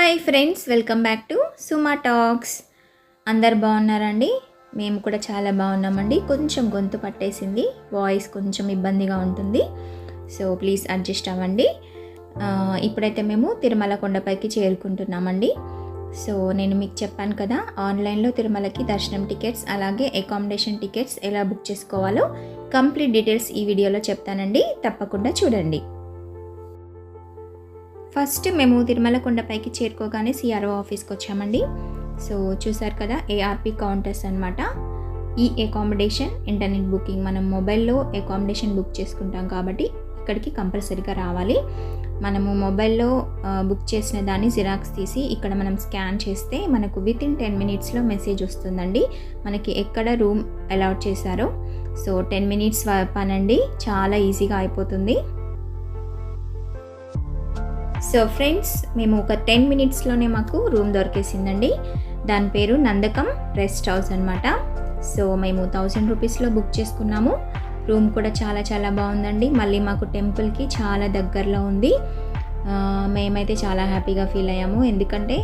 Hi friends welcome back to Suma talks. అందరు బాగున్నారండి? మేము కూడా చాలా బాగున్నామండి. కొంచెం గొంతు పట్టేసింది. వాయిస్ కొంచెం ఇబ్బందిగా ఉంటుంది. సో ప్లీజ్ అడ్జస్ట్ అవ్వండి. ఇప్పుడైతే మేము తిరుమల కొండపైకి చేరుకుంటున్నామండి. సో నేను మీకు చెప్పాను కదా ఆన్లైన్లో తిరుమలకి దర్శనం టికెట్స్ అలాగే అకామిడేషన్ టికెట్స్ ఎలా బుక్ చేసుకోవాలో కంప్లీట్ డీటెయిల్స్ ఈ వీడియోలో చెప్తానండి. తప్పకుండా చూడండి. ఫస్ట్ మేము తిరుమల కొండపైకి చేరుకోగానే సిఆర్ఓ ఆఫీస్కి వచ్చామండి. సో చూసారు కదా ఏఆర్పి కౌంటర్స్ అనమాట ఈ అకామిడేషన్ ఇంటర్నెట్ బుకింగ్ మనం మొబైల్లో అకామిడేషన్ బుక్ చేసుకుంటాం కాబట్టి ఇక్కడికి కంపల్సరీగా రావాలి. మనము మొబైల్లో బుక్ చేసిన దాన్ని జిరాక్స్ తీసి ఇక్కడ మనం స్కాన్ చేస్తే మనకు విత్ ఇన్ టెన్ మినిట్స్లో మెసేజ్ వస్తుందండి. మనకి ఎక్కడ రూమ్ అలాట్ చేశారో. సో టెన్ మినిట్స్ పనండి. చాలా ఈజీగా అయిపోతుంది. సో ఫ్రెండ్స్ మేము ఒక టెన్ మినిట్స్లోనే మాకు రూమ్ దొరికేసిందండి. దాని పేరు నందకం రెస్ట్ హౌస్ అనమాట సో మేము థౌజండ్ రూపీస్లో బుక్ చేసుకున్నాము. రూమ్ కూడా చాలా చాలా బాగుందండి. మళ్ళీ మాకు టెంపుల్కి చాలా దగ్గరలో ఉంది. మేమైతే చాలా హ్యాపీగా ఫీల్ అయ్యాము. ఎందుకంటే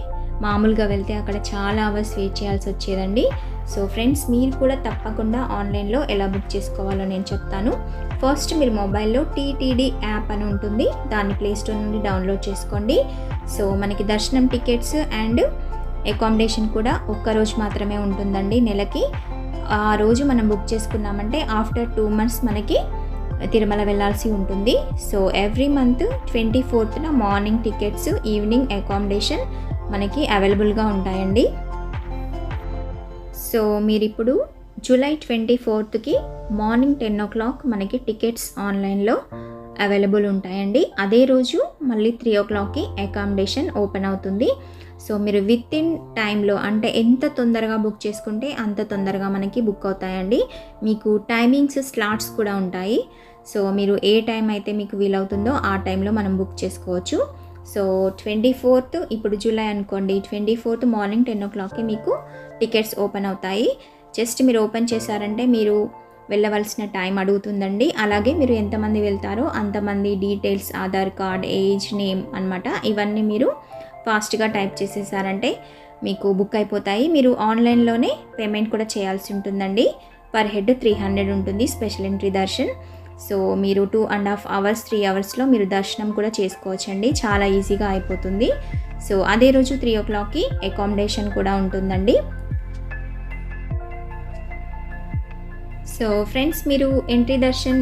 మామూలుగా వెళ్తే అక్కడ చాలా అవర్స్ వెయిట్ చేయాల్సి వచ్చేదండి. సో ఫ్రెండ్స్ మీరు కూడా తప్పకుండా ఆన్లైన్లో ఎలా బుక్ చేసుకోవాలో నేను చెప్తాను. ఫస్ట్ మీరు మొబైల్లో టీటీడీ యాప్ అని ఉంటుంది. దాన్ని ప్లేస్టోర్ నుండి డౌన్లోడ్ చేసుకోండి. సో మనకి దర్శనం టికెట్స్ అండ్ అకామిడేషన్ కూడా ఒక్క రోజు మాత్రమే ఉంటుందండి నెలకి. ఆ రోజు మనం బుక్ చేసుకున్నామంటే ఆఫ్టర్ టూ మంత్స్ మనకి తిరుమల వెళ్ళాల్సి ఉంటుంది. సో ఎవ్రీ మంత్ ట్వంటీ ఫోర్త్న మార్నింగ్ టికెట్స్ ఈవినింగ్ అకామిడేషన్ మనకి అవైలబుల్గా ఉంటాయండి. సో మీరు ఇప్పుడు జూలై ట్వంటీ ఫోర్త్కి మార్నింగ్ టెన్ ఓ క్లాక్ మనకి టికెట్స్ ఆన్లైన్లో అవైలబుల్ ఉంటాయండి. అదే రోజు మళ్ళీ త్రీ ఓ క్లాక్కి అకామిడేషన్ ఓపెన్ అవుతుంది. సో మీరు విత్ ఇన్ టైంలో అంటే ఎంత తొందరగా బుక్ చేసుకుంటే అంత తొందరగా మనకి బుక్ అవుతాయండి. మీకు టైమింగ్స్ స్లాట్స్ కూడా ఉంటాయి. సో మీరు ఏ టైం అయితే మీకు వీలవుతుందో ఆ టైంలో మనం బుక్ చేసుకోవచ్చు. సో ట్వంటీ ఫోర్త్ ఇప్పుడు జూలై అనుకోండి. ట్వంటీ ఫోర్త్ మార్నింగ్ టెన్ ఓ క్లాక్కి మీకు టికెట్స్ ఓపెన్ అవుతాయి. జస్ట్ మీరు ఓపెన్ చేశారంటే మీరు వెళ్ళవలసిన టైం అడుగుతుందండి. అలాగే మీరు ఎంతమంది వెళ్తారో అంతమంది details Aadhaar card age name అన్నమాట ఇవన్నీ మీరు ఫాస్ట్గా టైప్ చేసేసారంటే మీకు బుక్ అయిపోతాయి. మీరు ఆన్లైన్లోనే పేమెంట్ కూడా చేయాల్సి ఉంటుందండి. పర్ హెడ్ త్రీ హండ్రెడ్ ఉంటుంది స్పెషల్ ఎంట్రీ దర్శన్. సో మీరు two and half hours three అవర్స్లో మీరు దర్శనం కూడా చేసుకోవచ్చండి. చాలా ఈజీగా అయిపోతుంది. సో అదే రోజు త్రీ ఓ క్లాక్కి అకామిడేషన్ కూడా ఉంటుందండి. సో ఫ్రెండ్స్ మీరు entry darshan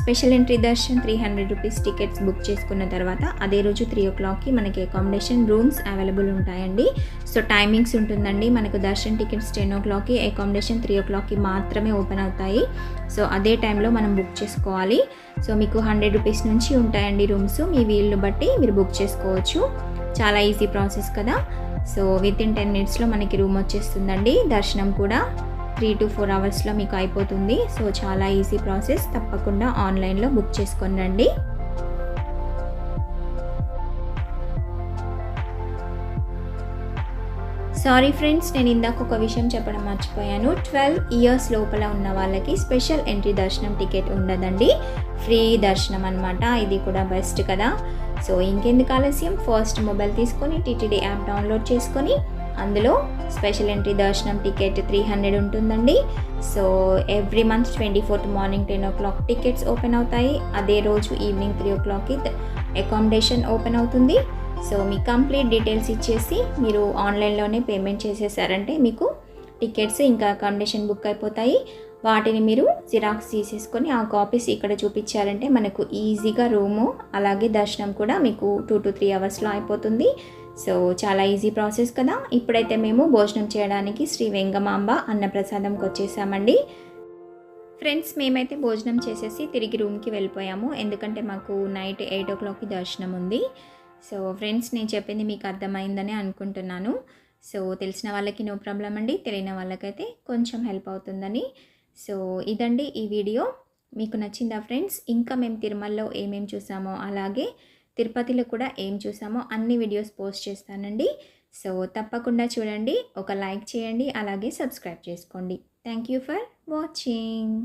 special entry darshan three hundred rupees tickets book చేసుకున్న తర్వాత అదే రోజు త్రీ ఓ క్లాక్కి మనకి అకామిడేషన్ రూమ్స్ అవైలబుల్ ఉంటాయండి. సో టైమింగ్స్ ఉంటుందండి. మనకు దర్శన్ టికెట్స్ టెన్ ఓ క్లాక్కి అకామిడేషన్ త్రీ ఓ క్లాక్కి మాత్రమే ఓపెన్ అవుతాయి. సో అదే టైంలో మనం బుక్ చేసుకోవాలి. సో మీకు హండ్రెడ్ రూపీస్ నుంచి ఉంటాయండి రూమ్స్ మీ వీళ్ళు బట్టి మీరు బుక్ చేసుకోవచ్చు. చాలా ఈజీ ప్రాసెస్ కదా. సో విత్ ఇన్ టెన్ మినిట్స్లో మనకి రూమ్ వచ్చేస్తుందండి. దర్శనం కూడా. త్రీ టు ఫోర్ అవర్స్లో మీకు అయిపోతుంది. సో చాలా ఈజీ ప్రాసెస్. తప్పకుండా ఆన్లైన్లో బుక్ చేసుకొని రండి. సారీ ఫ్రెండ్స్ నేను ఇందాక ఒక విషయం చెప్పడం మర్చిపోయాను. ట్వెల్వ్ ఇయర్స్ లోపల ఉన్న వాళ్ళకి స్పెషల్ ఎంట్రీ దర్శనం టికెట్ ఉండదండి. ఫ్రీ దర్శనం అనమాట ఇది కూడా బెస్ట్ కదా. సో ఇంకెందుకు ఆలస్యం? ఫస్ట్ మొబైల్ తీసుకొని టీటీడీ యాప్ డౌన్లోడ్ చేసుకొని అందులో స్పెషల్ ఎంట్రీ దర్శనం టికెట్ త్రీ హండ్రెడ్ ఉంటుందండి. So every month twenty fourth morning ten o'clock tickets open అవుతాయి. అదే రోజు ఈవినింగ్ త్రీ ఓ క్లాక్కి అకామిడేషన్ ఓపెన్ అవుతుంది. సో మీ కంప్లీట్ డీటెయిల్స్ ఇచ్చేసి మీరు ఆన్లైన్లోనే పేమెంట్ చేసేసారంటే మీకు టికెట్స్ ఇంకా అకామిడేషన్ బుక్ అయిపోతాయి. వాటిని మీరు జిరాక్స్ తీసేసుకొని ఆ కాపీస్ ఇక్కడ చూపించారంటే మనకు ఈజీగా రూము అలాగే దర్శనం కూడా మీకు టూ టు త్రీ అవర్స్లో అయిపోతుంది. సో చాలా ఈజీ ప్రాసెస్ కదా. ఇప్పుడైతే మేము భోజనం చేయడానికి శ్రీ వెంగమాంబ అన్నప్రసాదంకి వచ్చేసామండి. ఫ్రెండ్స్ మేమైతే భోజనం చేసేసి తిరిగి రూమ్కి వెళ్ళిపోయాము. ఎందుకంటే మాకు నైట్ ఎయిట్ ఓ క్లాక్కి దర్శనం ఉంది. సో ఫ్రెండ్స్ నేను చెప్పింది మీకు అర్థమైందని అనుకుంటున్నాను. సో తెలిసిన వాళ్ళకి నో ప్రాబ్లం అండి. తెలియని వాళ్ళకైతే కొంచెం హెల్ప్ అవుతుందని. సో ఇదండి ఈ వీడియో మీకు నచ్చిందా ఫ్రెండ్స్ ఇంకా మేము తిరుమలలో ఏమేమి చూసామో అలాగే తిరుపతిలో కూడా ఏం చూసామో అన్ని వీడియోస్ పోస్ట్ చేస్తానండి. సో తప్పకుండా చూడండి. ఒక లైక్ చేయండి. అలాగే సబ్స్క్రైబ్ చేసుకోండి. Thank you for watching.